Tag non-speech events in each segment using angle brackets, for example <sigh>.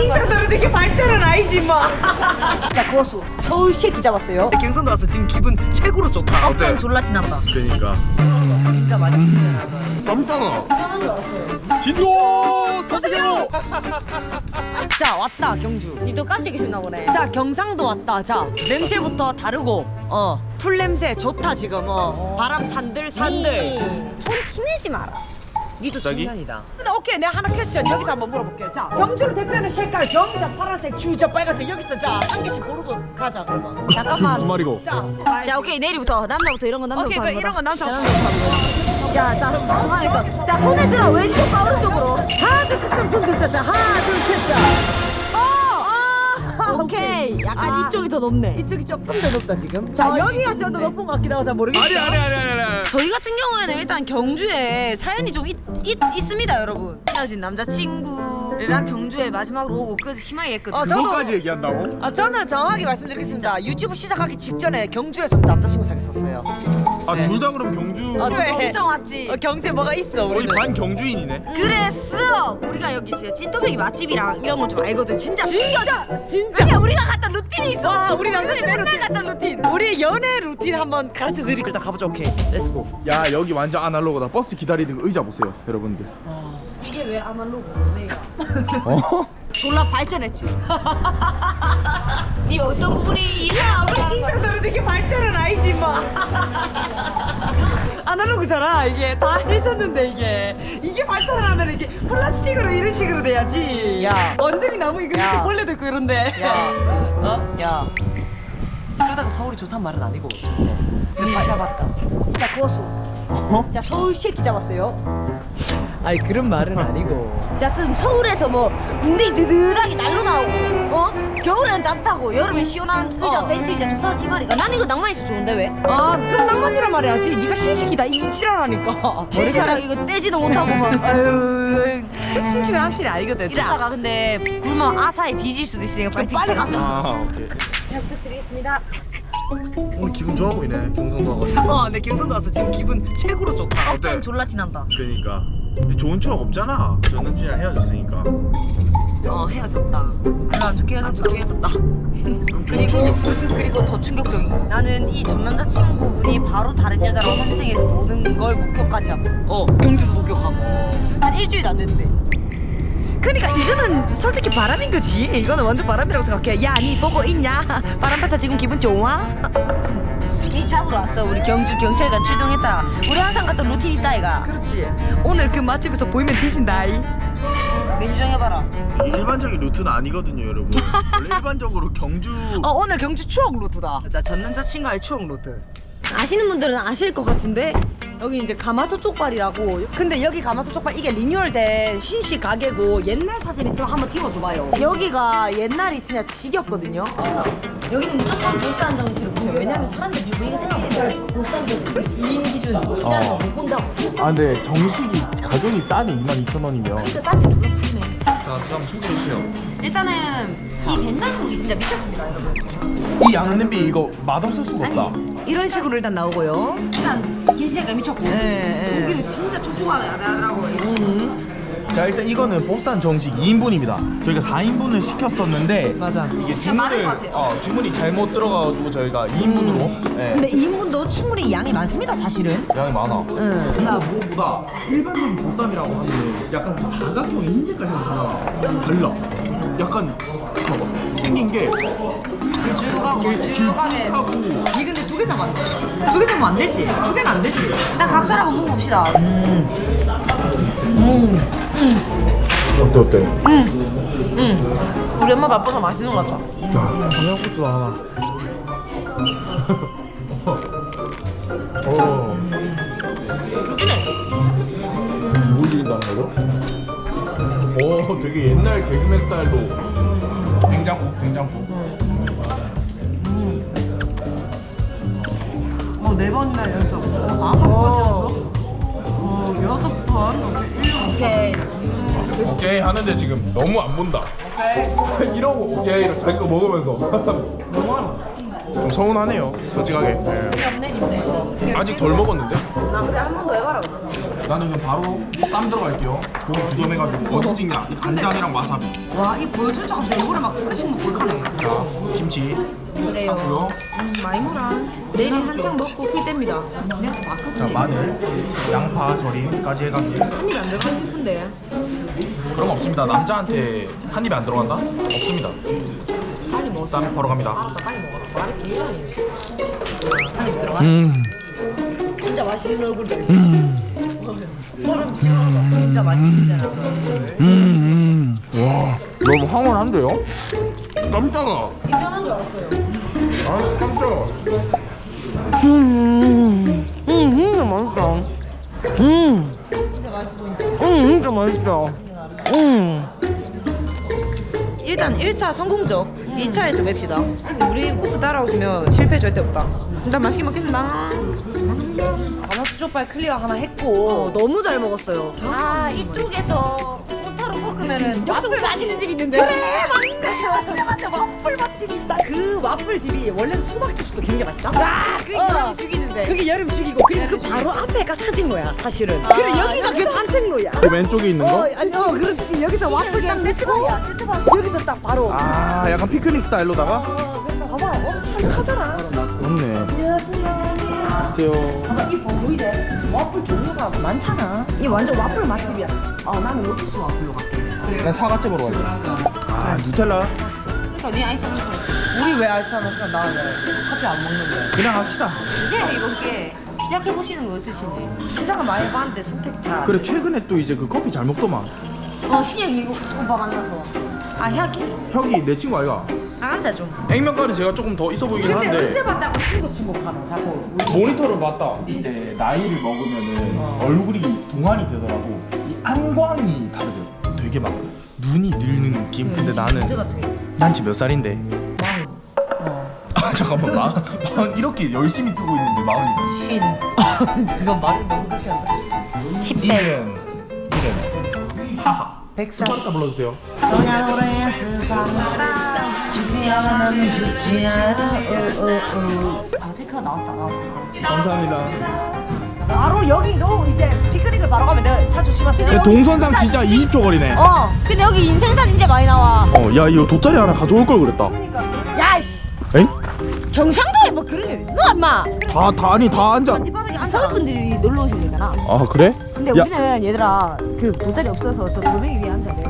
이 정도로 되게 발전은 아니지 뭐. 자 고수 서울 새끼 잡았어요. 경선도 와서 지금 기분 최고로 좋다. 억텐 졸라 지난다. 그러니까 진짜 맛있네. 땀따나 진도 터지게로 <laughs> 자 왔다 경주. 니도 깜짝이 신나 보네. 자 경상도 왔다. 자 냄새부터 다르고 어 풀 냄새 좋다 지금 어 바람 산들 산들. 손 치내지 마라. 니도 갑자기? 중년이다. 근데 오케이 내가 하나 퀘스천 여기서 한번 물어볼게요. 자 경주를 대표하는 색깔 경자 파란색 주저 빨간색 여기서 자한 개씩 고르고 가자 그러면. 잠깐만. 말이고 자 자 오케이 내일부터 남자부터 이런 거 남자부터 오케이, 하는 이런. 건 남자부터. 자, 남자부터 하는 거다. 야, 자, 중앙에서. 자, 손에 들어. 왼쪽과 오른쪽으로. 하나 둘셋손 들자. 자 하나 둘셋 자. 약간 아. 이쪽이 더 높네. 이쪽이 조금 더 높다 지금. 자 어, 여기가 좀 더. 높은 것 같기도 하고 잘 모르겠어. 아니 아니 아니 아니 아니 저희 같은 경우에는 일단 경주에 사연이 좀 있, 있, 있습니다, 여러분. 헤어진 남자친구랑 경주에 마지막으로 오고 끝 심하게 했거든요. 어, 저도- 그것까지 얘기한다고? 아 저는 정확하게 말씀드리겠습니다. 유튜브 시작하기 직전에 경주에서 남자친구 사귀었었어요. 아 둘 다 그럼 경주 어, 그래. 엄청 왔지. 어, 경주에 뭐가 있어 거의 우리는. 반 경주인이네 그래서 우리가 여기 진짜 찐또배기 맛집이랑 이런 걸좀 알거든. 진짜 진짜 진짜. 아니야 우리가 갔던 루틴이 있어. 와, 우리 남자친구 맨날 루틴. 갔던 루틴. 우리 연애 루틴 한번 가르쳐 드릴게요. 일단 가보자. 오케이. 렛츠고. 야 여기 완전 아날로그다 버스 기다리는 거 의자 보세요 여러분들 이게 왜 아날로그 내가 어? 졸라 발전했지. 네 어떤 부분이 야 우리 정도로 되게 발전은 아니지 뭐. <laughs> 아날로그잖아 이게 다 해줬는데 이게 이게 발전을 하면 이게 플라스틱으로 이런 식으로 돼야지. 야. 완전히 나무 이거 야. 밑에 벌레도 있고 이런데. 야. <laughs> 어? 야. 그러다가 서울이 좋단 말은 아니고. 잘 잡았다. 자 고수. 어? 자 서울 새끼 잡았어요. 아니 그런 말은 아니고. 자 지금 서울에서 뭐 군대 드드하게 날로 나오고 어? 겨울에는 따뜻하고 여름엔 시원한 의자 어. 벤치 의자 좋다 이 말이가 나는 이거 낭만 있어 좋은데 왜? 아 그럼 낭만이란 말이야지. 네가 신식이다. 이 지랄하니까. 실시간 이거 떼지도 못하고 막. <laughs> 아유 신식은 확실히 알거든. 이러다가 근데 굶어 아사에 뒤질 수도 있으니까 빨리 빨리 가서. 아 오케이. 잘 부탁드리겠습니다. 오늘 기분 좋아 보이네. 경상도 와가지고. 어내 경선도 와서 지금 기분 최고로 좋다. 어때? 억텐 졸라 티난다. 그러니까 좋은 추억 없잖아. 전남친이랑 헤어졌으니까. 어 헤어졌다. 별로 안 좋게 헤어졌다. 좋게 헤어졌다. 그럼 좋은 그리고 그리고 더 충격적인 거. 나는 이 전 남자친구분이 바로 다른 여자랑 환생해서 노는 걸 목격까지 하고 어 경주도 목격하고. 한 일주일도 안 됐는데. 그러니까 이거는 솔직히 바람인 거지. 이거는 완전 바람이라고 생각해. 야 니 보고 있냐? 바람 파서 지금 기분 좋아? 니 잡으러 왔어 우리 경주 경찰관 출동했다 우리 항상 갔던 루틴 있다 이가 그렇지. 오늘 그 맛집에서 보이면 뒤진다. 이. 메뉴 정해봐라 이게 일반적인 루트는 아니거든요 여러분 원래 일반적으로 경주 어 오늘 경주 추억 루트다. 자, 전 남자친구와의 추억 노트. 아시는 분들은 아실 것 같은데 여기 이제 가마솥 족발이라고 근데 여기 가마솥 족발 이게 리뉴얼된 신식 가게고 옛날 사진 있으면 한번 띄워줘봐요. 여기가 옛날이 진짜 지겹거든요. 여기는 무조건 보스 안정시를 보세요. 왜냐면 사람들이 이거 생각해요. 보스 안정 2인 기준 일하는 어. 못 본다고. 아 근데 정식이 가격이 싸네 22,000원이면 진짜 싼데 졸라 푸네. 자 그럼 소개해주세요 일단은 이 된장국이 진짜 미쳤습니다, 여러분. 이 양은 냄비 이거 맛없을 수가 없다 이런 식으로 일단 나오고요. 일단 김치가 미쳤고 네. 고기는 진짜 촉촉하게 나더라고요. 자 일단 이거는 보쌈 정식 2인분입니다 저희가 4인분을 시켰었는데 맞아. 이게 많을 주문을 것 같아요. 어, 주문이 잘못 들어가가지고 저희가 2인분으로 예, 근데 2인분도 충분히 양이 많습니다, 사실은. 양이 많아 응. 그리고 무엇보다 일반적인 보쌈이라고 하면 약간 그 사각형의 흰색깔이 달라 달라 약간 봐봐 생긴 게 길쭉하고. 길쭉하고 이 근데 두개 돼. 두개 잡으면 안 되지. 두 개는 안 되지. 일단 각자 한번 먹어봅시다. 어때 어때? 우리 엄마 바빠서 맛있는 것 같다. 자 청양고추 하나. 어. 뭐 이긴다는 거죠? 오 되게 옛날 개그맨 스타일로 냉장고 냉장고 어, 네 번이나 연속. 어, 다섯 번 연속. 어, 여섯 번. 오케이, 일곱 오케이. 오케이 하는데 지금 너무 안 본다 이러고 오케이를 자기 거 먹으면서 <laughs> 좀 서운하네요 솔직하게 네. 아직 덜 먹었는데 나 그래 한 번 더 해봐라. 나는 그냥 바로 쌈 들어갈게요 고기 두점 해가지고 어디 찍냐? 이 간장이랑 와사비. 와, 이 보여준 척 하면서 이거를 막두 개씩 먹고 올까네. 자, 김치. 그래요. 하고요. 음, 많이 먹라. 내일 한창 먹고 필 때입니다. 자, 아깝지. 마늘, 양파 절임까지 해가지고. 한 입에 안 들어가고 싶은데. 그런 거 없습니다. 남자한테 한 입에 안 들어간다? 없습니다. 빨리 먹어. 쌈 바로 갑니다. 나 빨리 먹어라. 말이 굉장히. 한입 들어가. 음. 진짜 맛있는 얼굴들. 진짜 맛있잖아. 음, 음. 와, 너무 황홀한데요? 깜짝아. 입변한 줄 알았어요. 아, 깜짝아. 음, 진짜 맛있다. 음, 진짜 맛있어 보인다. 음, 진짜 맛있다. 음. 일단 1차 성공적, 2차에서 맵시다. 우리 코스 따라오시면 실패 절대 없다. 일단 맛있게 먹겠습니다. 바나스 족발 클리어 하나 했고 어, 너무 잘 먹었어요. 아 이쪽에서 오타로 볶으면은 와플 맛있는 집 있는데. 그래 맞네. 그래 맞네. 와플 맛집이 있다. 그 와플 집이 원래 는 수박 주스도 굉장히 맛있다 아 그게 여름이 죽이는데. 그게 여름 죽이고 그리고 그 바로 앞에가 사진로야 사실은. 그리고 여기가 그 산책로야. 그 왼쪽에 있는 어 거? 아니 어 그렇지. 여기서 와플 딱 세트방 여기서 딱 바로. 아, 약간 피크닉 스타일로다가? 어 그래서 봐봐 어 하잖아. 그렇네. 안녕하세요. 안녕하세요. 봐봐 이 보이지 와플 종류가 많잖아. 이 완전 와플 맛집이야. 어 나는 로투스 와플로 갈게 난 사과잼으로 갈게. 아, 누텔라. 그러니까 니 아이스 한잔 우리 왜 알싸면서 나 커피 안 먹는데? 그냥 합시다. 이제 이번 게 시작해 보시는 거 어떠신지. 시작은 많이 해봤는데 선택 잘. 안 그래, 돼. 최근에 또 이제 그 커피 잘 먹더만. 어 신영 이거 오빠 만나서. 아 혁이? 혁이 내 친구 아이가? 아 앉아 좀. 액면가는 제가 조금 더 있어 보이긴 근데 한데. 언제 봤다고 친구 친구하노 자꾸. 모니터를 봤다. 이때 나이를 먹으면은 얼굴이 동안이 되더라고. 이 안광이 다르죠. 되게 막 눈이 늙는 느낌. 근데 언제 나는? 난 지금 몇 살인데? 마흔. 어. <laughs> 아 잠깐만 마, 마흔 이렇게 열심히 뜨고 있는데 마흔이다. 쉰. <laughs> 내가 말을 너무 그렇게 한다. 10대. 이름 이름 하하. 백살. 스파르타 불러주세요. 소냐 노래 스파르타 죽지 않아 나는 죽지 않아 우우우 아 테크가 나왔다 나왔다 감사합니다. 바로 여기로 이제 피크닉을 바로 가면 내가 차 조심하세요. 동선상 진짜 20초 거리네. 어 근데 여기 인생사진 진짜 많이 나와 어, 야 이거 돗자리 하나 가져올 걸 그랬다. 야이씨. 엥? 경상도에 뭐 그런 게 있어? 너 엄마. 다, 다 아니 다 앉아. 이 바닥에 안 사람분들이 놀러 오시면 되잖아. 아 그래? 근데 야. 우리는 얘들아 그 돗자리 없어서 저 조명이 위에 앉아야 돼.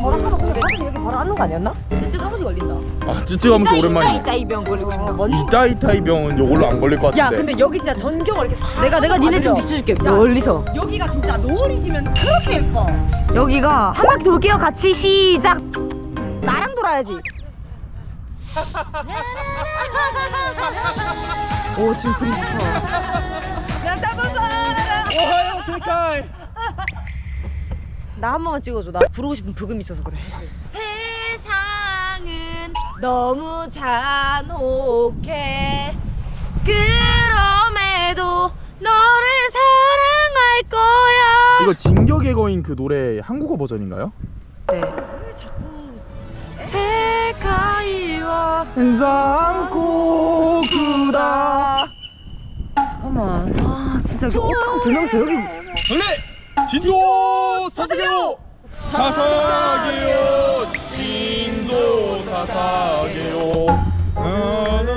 보자. 사실 여기 바로 앉는 거 아니었나? 대충 한 번씩 걸린다 아 찌찌가면서 오랜만이네. 이따 이병 걸리고? 이따이타이 병은 이걸로 안 걸릴 것 같은데. 야 근데 여기 진짜 전경을 이렇게 싹 내가 내가 니네 좀. 비춰줄게 야. 멀리서 여기가 진짜 노을이 지면 그렇게 예뻐. 여기가 한 바퀴 돌게요 같이 시작 나랑 돌아야지 <laughs> 오 지금 그림 좋다 야 잡아서. 오하요 세카이. 나 한 번만 찍어줘. 나 부르고 싶은 부금 있어서 그래. 세상은 너무 잔혹해. 그럼에도 너를 사랑할 거야. 이거 진격의 거인 그 노래 한국어 버전인가요? 네. 자꾸 세카이와 잠고 그다. 잠깐만. 아 진짜 오타고 두 명이서 여기. 원래 진도 사사게요! 사사게요. 진도 사사게요.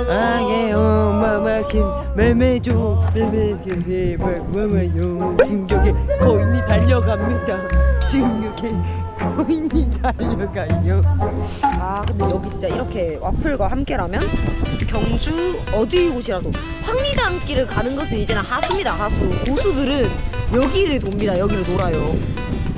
아게요 마마신 매매죠 매매게 마마요 진격에 거인이 달려갑니다. 진격에 거인이 달려가요. 아 근데 여기 진짜 이렇게 와플과 함께라면? 경주 어디 곳이라도 황리단길을 가는 것은 이제는 하수입니다 하수. 고수들은 여기를 돕니다. 여기를 놀아요.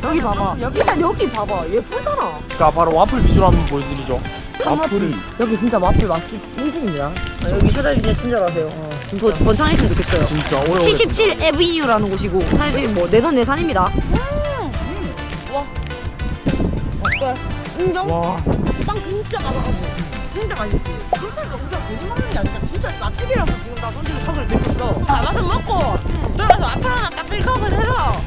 여기 봐봐. 일단 여기 봐봐. 예쁘잖아. 자 바로 와플 비주얼 한번 보여드리죠. 와플이 여기 진짜 마플 맛집 인증입니다. 아, 여기 찾아주시면 친절하세요. 어, 더 번창했으면 좋겠어요. 진짜 오래 오래 77 에비뉴라는 곳이고 사실 뭐 내돈내산입니다. 인정? 와. 빵 진짜 맛있어. 진짜 맛있지. 그러니까 우리가 거짓말하는 게 아니라 진짜 맛집이라서 지금 나 손질을 턱을 들었어. 가서 먹고 들어가서 앞으로 하나 딱 클릭하면 해서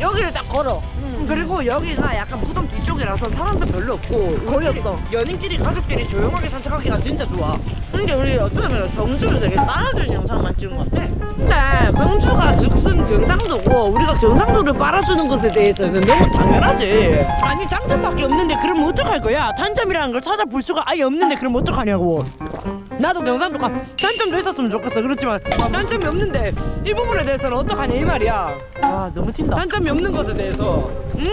여기를 딱 걸어. 그리고 여기가 약간 무덤 뒤쪽이라서 사람도 별로 없고 거의 없어. 연인끼리 가족끼리 조용하게 산책하기가 진짜 좋아. 그러니까 우리 어쩌면 경주를 되게 따라주는 영상만 찍은 것 같아. 근데 경주가 즉슨 경상도고 우리가 경상도를 빨아주는 것에 대해서는 너무 당연하지. 아니 장점밖에 없는데 그럼 어떡할 거야? 단점이라는 걸 찾아볼 수가 아예 없는데 그럼 어떡하냐고. 나도 경상도가 단점도 있었으면 좋겠어. 그렇지만 단점이 없는데 이 부분에 대해서는 어떡하냐 이 말이야. 아 너무 튄다 단점이 없는 것에 대해서 응?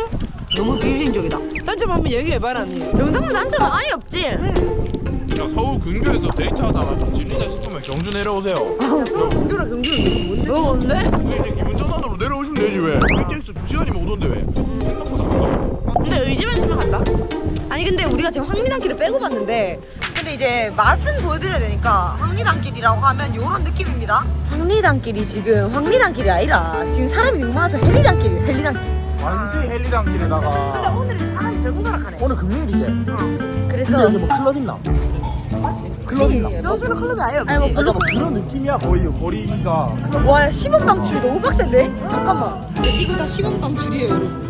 너무 비효신적이다. 단점 한번 얘기해봐라 니. 경상도 단점은 아예 없지. 야 서울 근교에서 데이트하다가 좀 질리다 싶으면 경주 내려오세요 서울 경주랑 경주는 뭔데? 어 뭔데? 왜 이제 기분 전환으로 내려오시면 되지 왜 KTX 2시간이면 오던데 왜 생각보다 안 가. 근데 의지만 있으면 간다. 아니 근데 우리가 지금 황리단길을 빼고 봤는데 근데 이제 맛은 보여드려야 되니까 황리단길이라고 하면 요런 느낌입니다 황리단길이 지금 황리단길이 아니라 지금 사람이 너무 많아서 헬리단길이에요 헬리단길 완전 헬리단길에다가 근데 오늘은 사람이 적은 거라 하네 오늘 금요일이지 그래서 여기 뭐 클럽 있나? 클럽 있나? 명주는 클럽이 아예 없지 아니 뭐 약간 뭐 그런 느낌이야 거의 거리가. 와 시범 방출 너무 빡센데? 잠깐만. 이거 다 시범 방출이에요 여러분.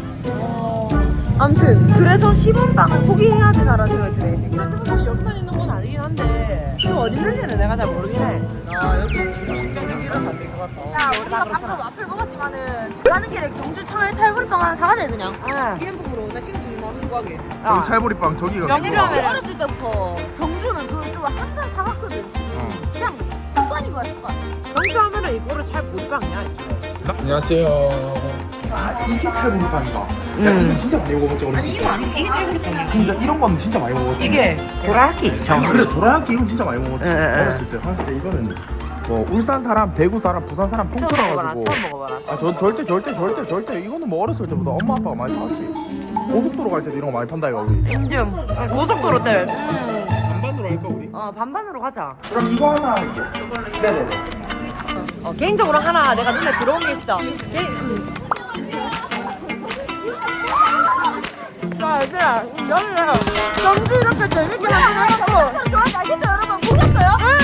아무튼 그래서 시범방을 포기해야 되나라 생각이 드네 지금. 그래서 뭐 여기만 있는 건 아니긴 한데. 또 어디 있는지는 내가 잘 모르긴 해. 아 여기 지금 충격적이라서 안 될 것 같다. 야 우리가 방금 와플 먹었지만은 집 가는 길에 경주 청일 찰보리빵 하나 사가자 그냥. 기념품으로. 나 친구 나누고 가게. 여기 찰보리빵 저기가 왜냐면 어렸을 때부터 경주 는 그좀 항상 사갔거든 그냥 습관인 거야 습관 경주 하면은 이거를 잘 보리빵이야. 안녕하세요 아 이게 찰보리빵이다 야 이거 진짜 많이 먹었지 어렸을 때 아니 이게 찰보리빵이야 그러니까 이런 거는 진짜 많이 먹었지 이게 도라키. 아, 그래 도라야끼 이건 진짜 많이 먹었지 응. 어렸을 때 사실 이거는 뭐 울산 사람 대구 사람 부산 사람 처음 먹어봐라. 통틀어가지고 처음 먹어봐라. 아, 저 절대 절대 절대 절대 이거는 뭐 어렸을 때보다 엄마 아빠가 많이 사왔지. 고속도로 갈 때도 이런 거 많이 판다 이거 우리. 인증. 고속도로 때. 음. 할까 우리? 어 반반으로 가자. 그럼 이거 하나 할게. 네네네. 어, 개인적으로 하나 내가 눈에 들어온 게 있어. 개... 음. 자 얘들아 연애 지 이렇게 재밌게 하고. 좋아하지 아시죠 여러분 보셨어요?